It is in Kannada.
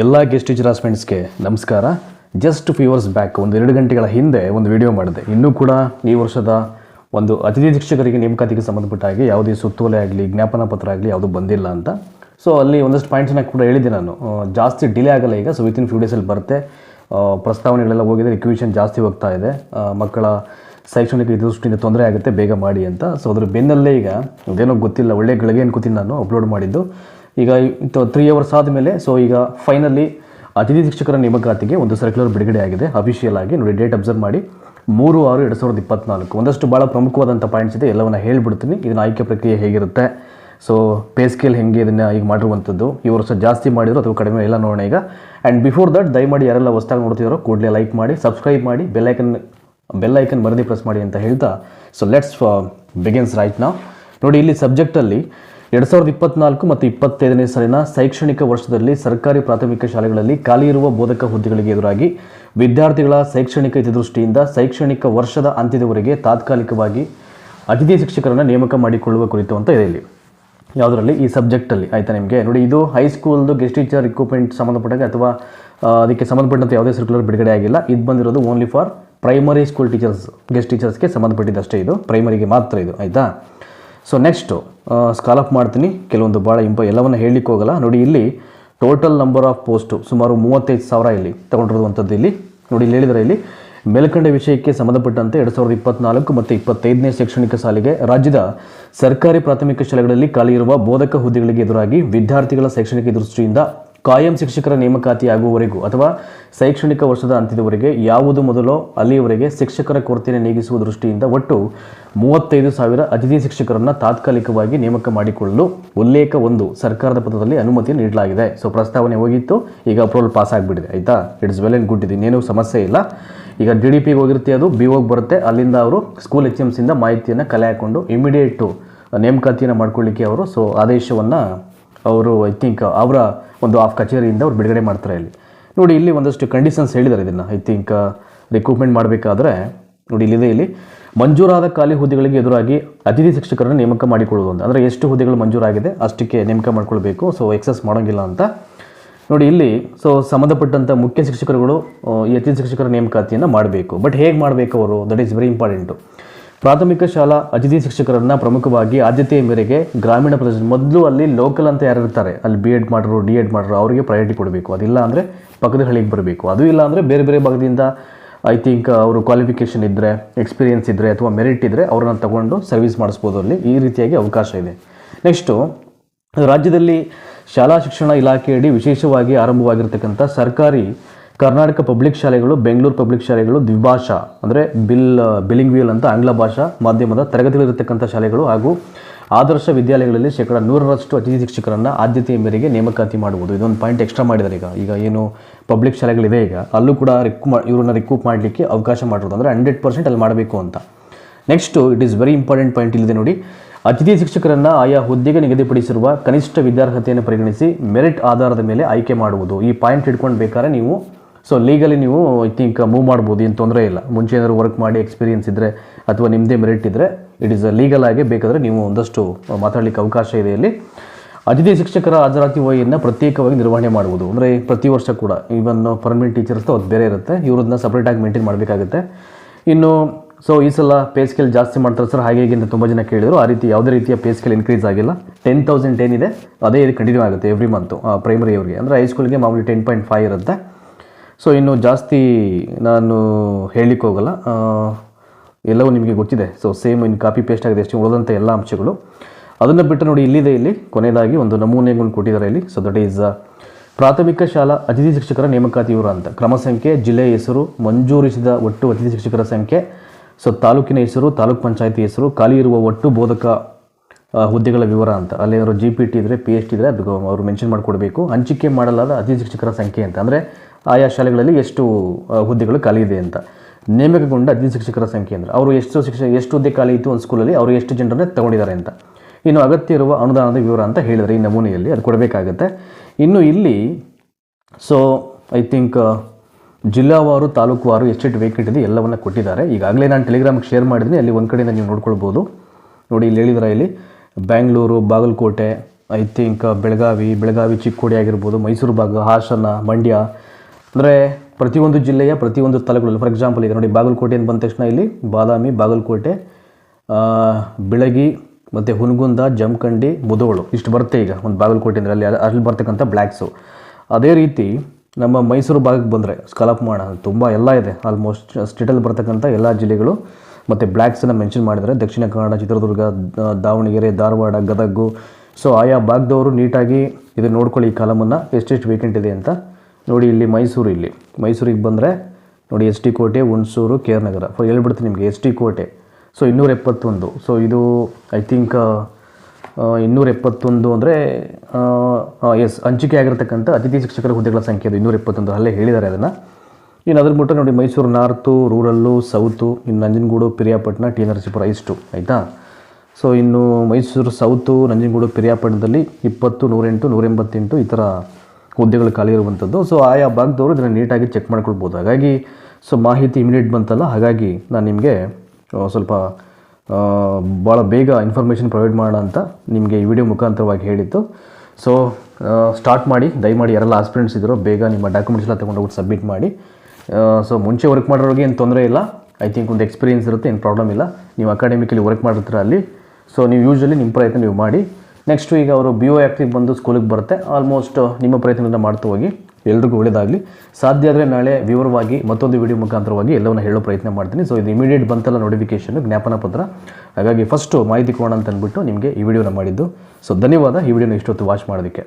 ಎಲ್ಲ ಗೆಸ್ಟ್ ಟೀಚರ್ ಫ್ರೆಂಡ್ಸ್ಗೆ ನಮಸ್ಕಾರ. ಜಸ್ಟ್ ಫ್ಯೂ ಅವರ್ಸ್ ಬ್ಯಾಕ್ ಒಂದು ಎರಡು ಗಂಟೆಗಳ ಹಿಂದೆ ಒಂದು ವಿಡಿಯೋ ಮಾಡಿದೆ. ಇನ್ನೂ ಕೂಡ ಈ ವರ್ಷದ ಒಂದು ಅತಿಥಿ ಶಿಕ್ಷಕರಿಗೆ ನೇಮಕಾತಿಗೆ ಸಂಬಂಧಪಟ್ಟ ಹಾಗೆ ಯಾವುದೇ ಸುತ್ತೋಲೆ ಆಗಲಿ, ಜ್ಞಾಪನ ಪತ್ರ ಆಗಲಿ ಯಾವುದು ಬಂದಿಲ್ಲ ಅಂತ. ಸೊ ಅಲ್ಲಿ ಒಂದಷ್ಟು ಪಾಯಿಂಟ್ಸ್ನ ಕೂಡ ಹೇಳಿದ್ದೆ ನಾನು. ಜಾಸ್ತಿ ಡಿಲೇ ಆಗಲ್ಲ ಈಗ. ಸೊ ವಿತಿನ್ ಫ್ಯೂ ಡೇಸಲ್ಲಿ ಬರುತ್ತೆ. ಪ್ರಸ್ತಾವನೆಗಳೆಲ್ಲ ಹೋಗಿದೆ. ರಿಕ್ವಿಷನ್ ಜಾಸ್ತಿ ಹೋಗ್ತಾ ಇದೆ. ಮಕ್ಕಳ ಶೈಕ್ಷಣಿಕ ದೃಷ್ಟಿಯಿಂದ ತೊಂದರೆ ಆಗುತ್ತೆ. ಬೇಗ ಮಾಡಿ ಅಂತ. ಸೊ ಅದ್ರ ಬೆನ್ನಲ್ಲೇ ಈಗ ಅದೇನೋ ಗೊತ್ತಿಲ್ಲ. ಒಳ್ಳೆ ಗಳಿಗೆ ಅನ್ಕೋತೀನಿ ನಾನು ಅಪ್ಲೋಡ್ ಮಾಡಿದ್ದು. ಈಗ ತ್ರೀ ಅವರ್ಸ್ ಆದಮೇಲೆ ಸೊ ಈಗ ಫೈನಲಿ ಅತಿಥಿ ಶಿಕ್ಷಕರ ನೇಮಕಾತಿಗೆ ಒಂದು ಸರ್ಕ್ಯುಲರ್ ಬಿಡುಗಡೆ ಆಗಿದೆ. ಅಫಿಷಿಯಲ್ ಆಗಿ ನೋಡಿ ಡೇಟ್ ಅಬ್ಸರ್ವ್ ಮಾಡಿ. ಮೂರು ಆರು ಎರಡು ಸಾವಿರದ ಇಪ್ಪತ್ನಾಲ್ಕು. ಒಂದಷ್ಟು ಭಾಳ ಪ್ರಮುಖವಾದಂಥ ಪಾಯಿಂಟ್ಸ್ ಇದೆ, ಎಲ್ಲವನ್ನ ಹೇಳ್ಬಿಡ್ತೀನಿ. ಇದನ್ನ ಆಯ್ಕೆ ಪ್ರಕ್ರಿಯೆ ಹೇಗಿರುತ್ತೆ? ಸೊ ಪೇ ಸ್ಕೇಲ್ ಹೆಂಗೆ ಇದನ್ನು ಈಗ ಮಾಡಿರುವಂಥದ್ದು? ಈ ವರ್ಷ ಜಾಸ್ತಿ ಮಾಡಿದ್ರು ಅಥವಾ ಕಡಿಮೆ ಎಲ್ಲ ನೋಡೋಣ ಈಗ. ಆ್ಯಂಡ್ ಬಿಫೋರ್ ದಟ್ ದಯಮಾಡಿ ಯಾರೆಲ್ಲ ಹೊಸ್ದಾಗಿ ನೋಡ್ತಿದ್ದಾರೋ ಕೂಡಲೇ ಲೈಕ್ ಮಾಡಿ ಸಬ್ಸ್ಕ್ರೈಬ್ ಮಾಡಿ ಬೆಲ್ಲೈಕನ್ ಬೆಲ್ ಐಕನ್ ಮರದಿ ಪ್ರೆಸ್ ಮಾಡಿ ಅಂತ ಹೇಳ್ತಾ. ಸೊ ಲೆಟ್ಸ್ ಬಿಗಿನ್ಸ್ ರೈಟ್ ನಾವು ನೋಡಿ, ಇಲ್ಲಿ ಸಬ್ಜೆಕ್ಟಲ್ಲಿ ಎರಡು ಸಾವಿರದ ಇಪ್ಪತ್ನಾಲ್ಕು ಮತ್ತು ಇಪ್ಪತ್ತೈದನೇ ಸಾಲಿನ ಶೈಕ್ಷಣಿಕ ವರ್ಷದಲ್ಲಿ ಸರ್ಕಾರಿ ಪ್ರಾಥಮಿಕ ಶಾಲೆಗಳಲ್ಲಿ ಖಾಲಿ ಇರುವ ಬೋಧಕ ಹುದ್ದೆಗಳಿಗೆ ಎದುರಾಗಿ ವಿದ್ಯಾರ್ಥಿಗಳ ಶೈಕ್ಷಣಿಕ ಹಿತದೃಷ್ಟಿಯಿಂದ ಶೈಕ್ಷಣಿಕ ವರ್ಷದ ಅಂತ್ಯದವರೆಗೆ ತಾತ್ಕಾಲಿಕವಾಗಿ ಅತಿಥಿ ಶಿಕ್ಷಕರನ್ನು ನೇಮಕ ಮಾಡಿಕೊಳ್ಳುವ ಕುರಿತು ಅಂತ ಇದೆ ಇಲ್ಲಿ. ಯಾವುದರಲ್ಲಿ? ಈ ಸಬ್ಜೆಕ್ಟಲ್ಲಿ. ಆಯಿತಾ ನಿಮಗೆ? ನೋಡಿ, ಇದು ಹೈಸ್ಕೂಲ್ದು ಗೆಸ್ಟ್ ಟೀಚರ್ ರಿಕ್ರೂಟ್ಮೆಂಟ್ ಸಂಬಂಧಪಟ್ಟಂಗೆ ಅಥವಾ ಅದಕ್ಕೆ ಸಂಬಂಧಪಟ್ಟಂತೆ ಯಾವುದೇ ಸರ್ಕ್ಯುಲರ್ ಬಿಡುಗಡೆ ಆಗಿಲ್ಲ. ಇದು ಬಂದಿರೋದು only for primary school teachers guest ಟೀಚರ್ಸ್ಗೆ ಸಂಬಂಧಪಟ್ಟಿದ್ದಷ್ಟೇ ಇದು. ಪ್ರೈಮರಿಗೆ ಮಾತ್ರ ಇದು. ಆಯಿತಾ? ಸೊ ನೆಕ್ಸ್ಟು ಸ್ಕಾಲಪ್ ಮಾಡ್ತೀನಿ. ಕೆಲವೊಂದು ಭಾಳ ಇಂಪ ಎಲ್ಲವನ್ನು ಹೇಳಲಿಕ್ಕೆ ಹೋಗಲ್ಲ. ನೋಡಿ, ಇಲ್ಲಿ ಟೋಟಲ್ ನಂಬರ್ ಆಫ್ ಪೋಸ್ಟು ಸುಮಾರು ಮೂವತ್ತೈದು ಸಾವಿರ ಇಲ್ಲಿ ತಗೊಂಡಿರುವಂಥದ್ದು ಇಲ್ಲಿ. ನೋಡಿ, ಇಲ್ಲಿ ಹೇಳಿದರೆ ಇಲ್ಲಿ, ಮೇಲ್ಕಂಡ ವಿಷಯಕ್ಕೆ ಸಂಬಂಧಪಟ್ಟಂತೆ ಎರಡು ಸಾವಿರದ ಇಪ್ಪತ್ನಾಲ್ಕು ಮತ್ತು ಇಪ್ಪತ್ತೈದನೇ ಶೈಕ್ಷಣಿಕ ಸಾಲಿಗೆ ರಾಜ್ಯದ ಸರ್ಕಾರಿ ಪ್ರಾಥಮಿಕ ಶಾಲೆಗಳಲ್ಲಿ ಖಾಲಿ ಇರುವ ಬೋಧಕ ಹುದ್ದೆಗಳಿಗೆ ಎದುರಾಗಿ ವಿದ್ಯಾರ್ಥಿಗಳ ಶೈಕ್ಷಣಿಕ ದೃಷ್ಟಿಯಿಂದ ಕಾಯಂ ಶಿಕ್ಷಕರ ನೇಮಕಾತಿ ಆಗುವವರೆಗೂ ಅಥವಾ ಶೈಕ್ಷಣಿಕ ವರ್ಷದ ಅಂತ್ಯದವರೆಗೆ ಯಾವುದು ಮೊದಲೋ ಅಲ್ಲಿಯವರೆಗೆ ಶಿಕ್ಷಕರ ಕೊರತೆಯನ್ನು ನೀಗಿಸುವ ದೃಷ್ಟಿಯಿಂದ ಒಟ್ಟು ಮೂವತ್ತೈದು ಸಾವಿರ ಅತಿಥಿ ಶಿಕ್ಷಕರನ್ನು ತಾತ್ಕಾಲಿಕವಾಗಿ ನೇಮಕ ಮಾಡಿಕೊಳ್ಳಲು ಉಲ್ಲೇಖ ಒಂದು ಸರ್ಕಾರದ ಪದದಲ್ಲಿ ಅನುಮತಿ ನೀಡಲಾಗಿದೆ. ಸೊ, ಪ್ರಸ್ತಾವನೆ ಹೋಗಿತ್ತು. ಈಗ ಅಪ್ರೂವಲ್ ಪಾಸ್ ಆಗಿಬಿಟ್ಟಿದೆ. ಆಯಿತಾ? ಇಟ್ಸ್ ವೆಲ್ ಆ್ಯಂಡ್ ಗುಡ್ ಇದೆ ಇನ್ನೇನು ಸಮಸ್ಯೆ ಇಲ್ಲ. ಈಗ ಡಿ ಡಿ ಪಿಗೆ ಹೋಗಿರುತ್ತೆ ಅದು ಬಿ ಹೋಗಿ ಬರುತ್ತೆ. ಅಲ್ಲಿಂದ ಅವರು ಸ್ಕೂಲ್ ಎಚ್ ಎಂ ಸಿಂದ ಮಾಹಿತಿಯನ್ನು ಕಲೆ ಹಾಕೊಂಡು ಇಮಿಡಿಯೇಟು ನೇಮಕಾತಿಯನ್ನು ಮಾಡ್ಕೊಳ್ಳಿಕ್ಕೆ ಅವರು. ಸೊ ಆದೇಶವನ್ನು ಅವರು ಐ ಥಿಂಕ್ ಅವರ ಒಂದು ಆಫ್ ಕಚೇರಿಯಿಂದ ಅವ್ರು ಬಿಡುಗಡೆ ಮಾಡ್ತಾರೆ ಇಲ್ಲಿ. ನೋಡಿ, ಇಲ್ಲಿ ಒಂದಷ್ಟು ಕಂಡೀಷನ್ಸ್ ಹೇಳಿದ್ದಾರೆ ಇದನ್ನು. ಐ ಥಿಂಕ್ ರಿಕ್ರೂಟ್ಮೆಂಟ್ ಮಾಡಬೇಕಾದ್ರೆ, ನೋಡಿ, ಇಲ್ಲಿದೆ ಇಲ್ಲಿ. ಮಂಜೂರಾದ ಖಾಲಿ ಹುದ್ದೆಗಳಿಗೆ ಎದುರಾಗಿ ಅತಿಥಿ ಶಿಕ್ಷಕರನ್ನು ನೇಮಕ ಮಾಡಿಕೊಳ್ಳೋದು ಅಂತ. ಅಂದರೆ ಎಷ್ಟು ಹುದ್ದೆಗಳು ಮಂಜೂರಾಗಿದೆ, ಅಷ್ಟಕ್ಕೆ ನೇಮಕ ಮಾಡಿಕೊಳ್ಬೇಕು. ಸೊ ಎಕ್ಸಸ್ ಮಾಡೋಂಗಿಲ್ಲ ಅಂತ. ನೋಡಿ, ಇಲ್ಲಿ ಸೊ ಸಂಬಂಧಪಟ್ಟಂಥ ಮುಖ್ಯ ಶಿಕ್ಷಕರುಗಳು ಈ ಅತಿಥಿ ಶಿಕ್ಷಕರ ನೇಮಕಾತಿಯನ್ನು ಮಾಡಬೇಕು. ಬಟ್ ಹೇಗೆ ಮಾಡಬೇಕು ಅವರು? ದಟ್ ಈಸ್ ವೆರಿ ಇಂಪಾರ್ಟೆಂಟು ಪ್ರಾಥಮಿಕ ಶಾಲಾ ಅತಿಥಿ ಶಿಕ್ಷಕರನ್ನು ಪ್ರಮುಖವಾಗಿ ಆದ್ಯತೆಯ ಮೇರೆಗೆ ಗ್ರಾಮೀಣ ಪ್ರದೇಶ ಮೊದಲು ಅಲ್ಲಿ ಲೋಕಲ್ ಅಂತ ಯಾರು ಇರ್ತಾರೆ. ಅಲ್ಲಿ ಬಿ ಎಡ್ ಮಾಡಿರೋ ಡಿ ಎಡ್ ಮಾಡಿರೋ, ಅವರಿಗೆ ಪ್ರಯಾರಿಟಿ ಕೊಡಬೇಕು. ಅದಿಲ್ಲ ಅಂದರೆ ಪಕ್ಕದ ಹಳ್ಳಿಗೆ ಬರಬೇಕು. ಅದು ಇಲ್ಲ ಅಂದರೆ ಬೇರೆ ಬೇರೆ ಭಾಗದಿಂದ ಐ ಥಿಂಕ್ ಅವರು ಕ್ವಾಲಿಫಿಕೇಷನ್ ಇದ್ದರೆ ಎಕ್ಸ್ಪೀರಿಯನ್ಸ್ ಇದ್ದರೆ ಅಥವಾ ಮೆರಿಟ್ ಇದ್ದರೆ ಅವ್ರನ್ನ ತಗೊಂಡು ಸರ್ವಿಸ್ ಮಾಡಿಸ್ಬೋದು ಅಲ್ಲಿ. ಈ ರೀತಿಯಾಗಿ ಅವಕಾಶ ಇದೆ. ನೆಕ್ಸ್ಟು ರಾಜ್ಯದಲ್ಲಿ ಶಾಲಾ ಶಿಕ್ಷಣ ಇಲಾಖೆಯಡಿ ವಿಶೇಷವಾಗಿ ಆರಂಭವಾಗಿರ್ತಕ್ಕಂಥ ಸರ್ಕಾರಿ ಕರ್ನಾಟಕ ಪಬ್ಲಿಕ್ ಶಾಲೆಗಳು, ಬೆಂಗಳೂರು ಪಬ್ಲಿಕ್ ಶಾಲೆಗಳು ದ್ವಿಭಾಷಾ, ಅಂದರೆ ಬಿಲ್ ಬಿಲಿಂಗ್ ವೀಲ್ ಅಂತ ಆಂಗ್ಲ ಭಾಷಾ ಮಾಧ್ಯಮದ ತರಗತಿಗಳಿರತಕ್ಕಂಥ ಶಾಲೆಗಳು ಹಾಗೂ ಆದರ್ಶ ವಿದ್ಯಾಲಯಗಳಲ್ಲಿ ಶೇಕಡ ನೂರರಷ್ಟು ಅತಿಥಿ ಶಿಕ್ಷಕರನ್ನು ಆದ್ಯತೆಯ ಮೇರೆಗೆ ನೇಮಕಾತಿ ಮಾಡುವುದು. ಇದೊಂದು ಪಾಯಿಂಟ್ ಎಕ್ಸ್ಟ್ರಾ ಮಾಡಿದ್ದಾರೆ ಈಗ. ಈಗ ಏನು ಪಬ್ಲಿಕ್ ಶಾಲೆಗಳಿದೆ ಈಗ. ಅಲ್ಲೂ ಕೂಡ ರಿಕ್ ಮಾ, ಇವ್ರನ್ನ ರಿಕ್ರೂಟ್ ಮಾಡಲಿಕ್ಕೆ ಅವಕಾಶ ಮಾಡಿರೋದು. ಅಂದರೆ ಹಂಡ್ರೆಡ್ ಪರ್ಸೆಂಟ್ ಅಲ್ಲಿ ಮಾಡಬೇಕು ಅಂತ. Next it is very important point ಇಲ್ಲಿದೆ ನೋಡಿ. ಅತಿಥಿ ಶಿಕ್ಷಕರನ್ನು ಆಯಾ ಹುದ್ದೆಗೆ ನಿಗದಿಪಡಿಸಿರುವ ಕನಿಷ್ಠ ವಿದ್ಯಾರ್ಹತೆಯನ್ನು ಪರಿಗಣಿಸಿ ಮೆರಿಟ್ ಆಧಾರದ ಮೇಲೆ ಆಯ್ಕೆ ಮಾಡುವುದು. ಈ ಪಾಯಿಂಟ್ ಇಟ್ಕೊಂಡು ಬೇಕಾದ್ರೆ ನೀವು ಸೊ ಲೀಗಲಿ ನೀವು ಐ ಥಿಂಕ್ ಮೂವ್ ಮಾಡ್ಬೋದು, ಏನು ತೊಂದರೆ ಇಲ್ಲ. ಮುಂಚೆ ಏನಾದ್ರು ವರ್ಕ್ ಮಾಡಿ ಎಕ್ಸ್ಪೀರಿಯನ್ಸ್ ಇದ್ದರೆ ಅಥವಾ ನಿಮ್ಮದೇ ಮೆರಿಟ್ ಇದ್ದರೆ ಇಟ್ ಈಸ್ ಲೀಗಲ್ ಆಗಿ ಬೇಕಾದರೆ ನೀವು ಒಂದಷ್ಟು ಮಾತಾಡಲಿಕ್ಕೆ ಅವಕಾಶ ಇದೆ ಇಲ್ಲಿ. ಅತಿಥಿ ಶಿಕ್ಷಕರ ಹಾಜರಾತಿ ವಹಿಯನ್ನು ಪ್ರತ್ಯೇಕವಾಗಿ ನಿರ್ವಹಣೆ ಮಾಡುವುದು ಅಂದರೆ ಪ್ರತಿ ವರ್ಷ ಕೂಡ ಈವನ್ ಪರ್ಮನೆಂಟ್ ಟೀಚರ್ಸ್ ಅದು ಬೇರೆ ಇರುತ್ತೆ. ಇವ್ರದನ್ನ ಸಪ್ರೇಟಾಗಿ ಮೇಂಟೈನ್ ಮಾಡಬೇಕಾಗುತ್ತೆ. ಇನ್ನು ಸೊ ಈ ಸಲ ಪೇ ಸ್ಕೇಲ್ ಜಾಸ್ತಿ ಮಾಡ್ತಾರೆ ಸರ್ ಹಾಗೆ ಹೀಗೆ ಅಂತ ತುಂಬ ಜನ ಕೇಳಿದರು. ಆ ರೀತಿ ಯಾವುದೇ ರೀತಿಯ ಪೇ ಸ್ಕೇಲ್ ಇನ್ಕ್ರೀಸ್ ಆಗಿಲ್ಲ. ಟೆನ್ ತೌಸಂಡ್ ಏನಿದೆ, ಅದೇ ಇದು ಕಂಟಿನ್ಯೂ ಆಗುತ್ತೆ ಎವ್ರಿ ಮಂತು ಪ್ರೈಮರಿ ಅವ್ರಿಗೆ. ಅಂದರೆ ಹೈಸ್ಕೂಲ್ಗೆ ಮಾಮೂಲಿ ಟೆನ್ ಪಾಯಿಂಟ್ ಫೈವ್ ಇರುತ್ತೆ. ಸೊ ಇನ್ನು ಜಾಸ್ತಿ ನಾನು ಹೇಳಲಿಕ್ಕೆ ಹೋಗಲ್ಲ. ಎಲ್ಲವೂ ನಿಮಗೆ ಗೊತ್ತಿದೆ. ಸೊ ಸೇಮ್ ಇನ್ನು ಕಾಪಿ ಪೇಸ್ಟ್ ಆಗಿದೆ. ಎಷ್ಟು ಉಳಿದಂಥ ಎಲ್ಲ ಅಂಶಗಳು. ಅದನ್ನು ಬಿಟ್ಟು ನೋಡಿ ಇಲ್ಲಿದೆ ಇಲ್ಲಿ. ಕೊನೆಯದಾಗಿ ಒಂದು ನಮೂನೆಗಳನ್ನು ಕೊಟ್ಟಿದ್ದಾರೆ ಇಲ್ಲಿ. ಸೊ ದಟ್ ಈಸ್ ಪ್ರಾಥಮಿಕ ಶಾಲಾ ಅತಿಥಿ ಶಿಕ್ಷಕರ ನೇಮಕಾತಿ ವಿವರ ಅಂತ. ಕ್ರಮ ಸಂಖ್ಯೆ ಜಿಲ್ಲೆಯ ಹೆಸರು, ಮಂಜೂರಿಸಿದ ಒಟ್ಟು ಅತಿಥಿ ಶಿಕ್ಷಕರ ಸಂಖ್ಯೆ. ಸೊ ತಾಲೂಕಿನ ಹೆಸರು, ತಾಲೂಕು ಪಂಚಾಯತಿ ಹೆಸರು, ಖಾಲಿ ಇರುವ ಒಟ್ಟು ಬೋಧಕ ಹುದ್ದೆಗಳ ವಿವರ ಅಂತ. ಅಲ್ಲಿ ಏನಾದ್ರು ಜಿ ಪಿ ಟಿ ಇದ್ದರೆ ಪಿ ಎಚ್ ಟಿ ಇದ್ದರೆ ಅದು ಅವರು ಮೆನ್ಷನ್ ಮಾಡಿಕೊಡ್ಬೇಕು. ಹಂಚಿಕೆ ಮಾಡಲಾದ ಅತಿಥಿ ಶಿಕ್ಷಕರ ಸಂಖ್ಯೆ ಅಂತ. ಅಂದರೆ ಆಯಾ ಶಾಲೆಗಳಲ್ಲಿ ಎಷ್ಟು ಹುದ್ದೆಗಳು ಖಾಲಿ ಇದೆ ಅಂತ. ನೇಮಕಗೊಂಡ ಅತಿಥಿ ಶಿಕ್ಷಕರ ಸಂಖ್ಯೆ ಅಂದರೆ ಅವರು ಎಷ್ಟು ಶಿಕ್ಷ, ಎಷ್ಟು ಹುದ್ದೆ ಖಾಲಿ ಇತ್ತು ಒಂದು ಸ್ಕೂಲಲ್ಲಿ ಅವರು ಎಷ್ಟು ಜನರನ್ನೇ ತಗೊಂಡಿದ್ದಾರೆ ಅಂತ. ಇನ್ನು ಅಗತ್ಯ ಇರುವ ಅನುದಾನದ ವಿವರ ಅಂತ ಹೇಳಿದರೆ ಈ ನಮೂನೆಯಲ್ಲಿ ಅದು ಕೊಡಬೇಕಾಗತ್ತೆ. ಇನ್ನು ಇಲ್ಲಿ ಸೊ ಐ ಥಿಂಕ್ ಜಿಲ್ಲಾವಾರು ತಾಲೂಕುವಾರು ಎಷ್ಟೆಷ್ಟು ವೇಕೆಂಟ್ ಇದೆ ಎಲ್ಲವನ್ನ ಕೊಟ್ಟಿದ್ದಾರೆ. ಈಗಾಗಲೇ ನಾನು ಟೆಲಿಗ್ರಾಮ್ಗೆ ಶೇರ್ ಮಾಡಿದ್ದೀನಿ, ಅಲ್ಲಿ ಒಂದು ಕಡೆಯಿಂದ ನೀವು ನೋಡ್ಕೊಳ್ಬೋದು. ನೋಡಿ, ಇಲ್ಲಿ ಹೇಳಿದ್ರೆ ಇಲ್ಲಿ ಬ್ಯಾಂಗ್ಳೂರು ಬಾಗಲಕೋಟೆ ಐ ಥಿಂಕ್ ಬೆಳಗಾವಿ ಬೆಳಗಾವಿ ಚಿಕ್ಕೋಡಿ ಆಗಿರ್ಬೋದು ಮೈಸೂರು ಭಾಗ, ಹಾಸನ ಮಂಡ್ಯ ಅಂದರೆ ಪ್ರತಿಯೊಂದು ಜಿಲ್ಲೆಯ ಪ್ರತಿಯೊಂದು ತಾಲೂಕುಗಳಲ್ಲಿ ಫಾರ್ ಎಕ್ಸಾಂಪಲ್ ಈಗ ನೋಡಿ ಬಾಗಲಕೋಟೆ ಅಂತ ಬಂದ ತಕ್ಷಣ ಇಲ್ಲಿ ಬಾದಾಮಿ, ಬಾಗಲಕೋಟೆ ಬೆಳಗಿ, ಮತ್ತು ಹುನಗುಂದ, ಜಮಖಂಡಿ, ಮುದೋಳು, ಇಷ್ಟು ಬರುತ್ತೆ ಈಗ ಒಂದು ಬಾಗಲಕೋಟೆ ಅಂದರೆ ಅಲ್ಲಿ ಅಲ್ಲಿ ಬರ್ತಕ್ಕಂಥ ಬ್ಲ್ಯಾಕ್ಸು ಅದೇ ರೀತಿ ನಮ್ಮ ಮೈಸೂರು ಭಾಗಕ್ಕೆ ಬಂದರೆ ಸ್ಕಾಲಪ್ ಮಾಡ ತುಂಬ ಎಲ್ಲ ಇದೆ ಆಲ್ಮೋಸ್ಟ್ ಸ್ಟೇಟಲ್ಲಿ ಬರ್ತಕ್ಕಂಥ ಎಲ್ಲ ಜಿಲ್ಲೆಗಳು. ಮತ್ತು ಬ್ಲ್ಯಾಕ್ಸನ್ನು ಮೆನ್ಷನ್ ಮಾಡಿದರೆ ದಕ್ಷಿಣ ಕನ್ನಡ, ಚಿತ್ರದುರ್ಗ ದಾವಣಗೆರೆ, ಧಾರವಾಡ, ಗದಗು. ಸೊ ಆಯಾ ಭಾಗದವರು ನೀಟಾಗಿ ಇದನ್ನು ನೋಡ್ಕೊಳ್ಳಿ ಈ ಕಾಲಮನ್ನು, ಎಷ್ಟೆಷ್ಟು ವೇಕೆಂಟ್ ಇದೆ ಅಂತ. ನೋಡಿ ಇಲ್ಲಿ ಮೈಸೂರು ಇಲ್ಲಿ. ಮೈಸೂರಿಗೆ ಬಂದರೆ ನೋಡಿ S T Kote, Hunsur K R Nagar for ಹೇಳ್ಬಿಡ್ತೀನಿ ನಿಮಗೆ, ಎಸ್ ಟಿ ಕೋಟೆ. ಸೊ ಇನ್ನೂರ ಎಪ್ಪತ್ತೊಂದು ಸೊ ಇದು ಐ ಥಿಂಕ್ ಇನ್ನೂರ ಎಪ್ಪತ್ತೊಂದು ಅಂದರೆ ಎಸ್ ಹಂಚಿಕೆ ಆಗಿರತಕ್ಕಂಥ ಅತಿಥಿ ಶಿಕ್ಷಕರ ಹುದ್ದೆಗಳ ಸಂಖ್ಯೆ ಅದು ಇನ್ನೂರ ಎಪ್ಪತ್ತೊಂದು ಅಲ್ಲೇ ಹೇಳಿದ್ದಾರೆ ಅದನ್ನು. ಇನ್ನು ಅದ್ರ ಮುಟ್ಟ ನೋಡಿ ಮೈಸೂರು ನಾರ್ತು, ರೂರಲ್ಲು, ಸೌತು, ಇನ್ನು ನಂಜನಗೂಡು, ಪಿರಿಯಾಪಟ್ಟಣ, ಟಿ ನರಸೀಪುರ ಇಷ್ಟು, ಆಯಿತಾ? ಸೊ ಇನ್ನು ಮೈಸೂರು, ಸೌತು, ನಂಜನಗೂಡು, ಪಿರಿಯಾಪಟ್ಟಣದಲ್ಲಿ ಇಪ್ಪತ್ತು, ನೂರೆಂಟು, ನೂರೆಂಬತ್ತೆಂಟು ಈ ಥರ ಹುದ್ದೆಗಳು ಖಾಲಿ ಇರುವಂಥದ್ದು. ಸೊ ಆಯಾ ಭಾಗದವರು ಇದನ್ನು ನೀಟಾಗಿ ಚೆಕ್ ಮಾಡ್ಕೊಳ್ಬೋದು. ಹಾಗಾಗಿ ಸೊ ಮಾಹಿತಿ ಇಮಿಡಿಯೇಟ್ ಬಂತಲ್ಲ, ಹಾಗಾಗಿ ನಾನು ನಿಮಗೆ ಸ್ವಲ್ಪ ಭಾಳ ಬೇಗ ಇನ್ಫಾರ್ಮೇಷನ್ ಪ್ರೊವೈಡ್ ಮಾಡೋಣ ಅಂತ ನಿಮಗೆ ಈ ವಿಡಿಯೋ ಮುಖಾಂತರವಾಗಿ ಹೇಳಿತ್ತು ಸೊ ಸ್ಟಾರ್ಟ್ ಮಾಡಿ, ದಯಮಾಡಿ ಯಾರೆಲ್ಲ ಆಸ್ಪಿರೆಂಟ್ಸ್ ಇದ್ದರೋ ಬೇಗ ನಿಮ್ಮ ಡಾಕ್ಯುಮೆಂಟ್ಸ್ ಎಲ್ಲ ತಗೊಂಡು ಹೋಗಿ ಸಬ್ಮಿಟ್ ಮಾಡಿ. ಸೊ ಮುಂಚೆ ವರ್ಕ್ ಮಾಡೋರಿಗೆ ಏನು ತೊಂದರೆ ಇಲ್ಲ. ಐ ಥಿಂಕ್ ಒಂದು ಎಕ್ಸ್ಪೀರಿಯನ್ಸ್ ಇರುತ್ತೆ, ಏನು ಪ್ರಾಬ್ಲಮ್ ಇಲ್ಲ. ನೀವು ಅಕಾಡೆಮಿಕಲಿ ವರ್ಕ್ ಮಾಡಿರ್ತೀರ ಅಲ್ಲಿ. ಸೊ ನೀವು ಯೂಶ್ವಲಿ ನಿಮ್ಮ ಪ್ರಯತ್ನ ನೀವು ಮಾಡಿ. ನೆಕ್ಸ್ಟು ಈಗ ಅವರು ಬಿ ಒ ಆ್ಯಕ್ಟಿಗೆ ಬಂದು ಸ್ಕೂಲಿಗೆ ಬರುತ್ತೆ. ಆಲ್ಮೋಸ್ಟ್ ನಿಮ್ಮ ಪ್ರಯತ್ನದಿಂದ ಮಾಡ್ತಾ ಹೋಗಿ, ಎಲ್ರಿಗೂ ಒಳ್ಳೆಯದಾಗಲಿ ಸಾಧ್ಯ ಆದರೆ ನಾಳೆ ವಿವರವಾಗಿ ಮತ್ತೊಂದು ವಿಡಿಯೋ ಮುಖಾಂತರವಾಗಿ ಎಲ್ಲವನ್ನ ಹೇಳೋ ಪ್ರಯತ್ನ ಮಾಡ್ತೀನಿ. ಸೊ ಇದು ಇಮಿಡಿಯೇಟ್ ಬಂತಲ್ಲ ನೋಟಿಫಿಕೇಷನ್ ಜ್ಞಾಪನ ಪತ್ರ. ಹಾಗಾಗಿ ಫಸ್ಟು ಮಾಹಿತಿ ಕೊಡೋಣ ಅಂತ ಅಂದ್ಬಿಟ್ಟು ನಿಮಗೆ ಈ ವಿಡಿಯೋನ ಮಾಡಿದ್ದು. ಸೊ ಧನ್ಯವಾದ. ಈ ವಿಡಿಯೋನ ಇಷ್ಟೊತ್ತು ವಾಚ್ ಮಾಡೋದಕ್ಕೆ.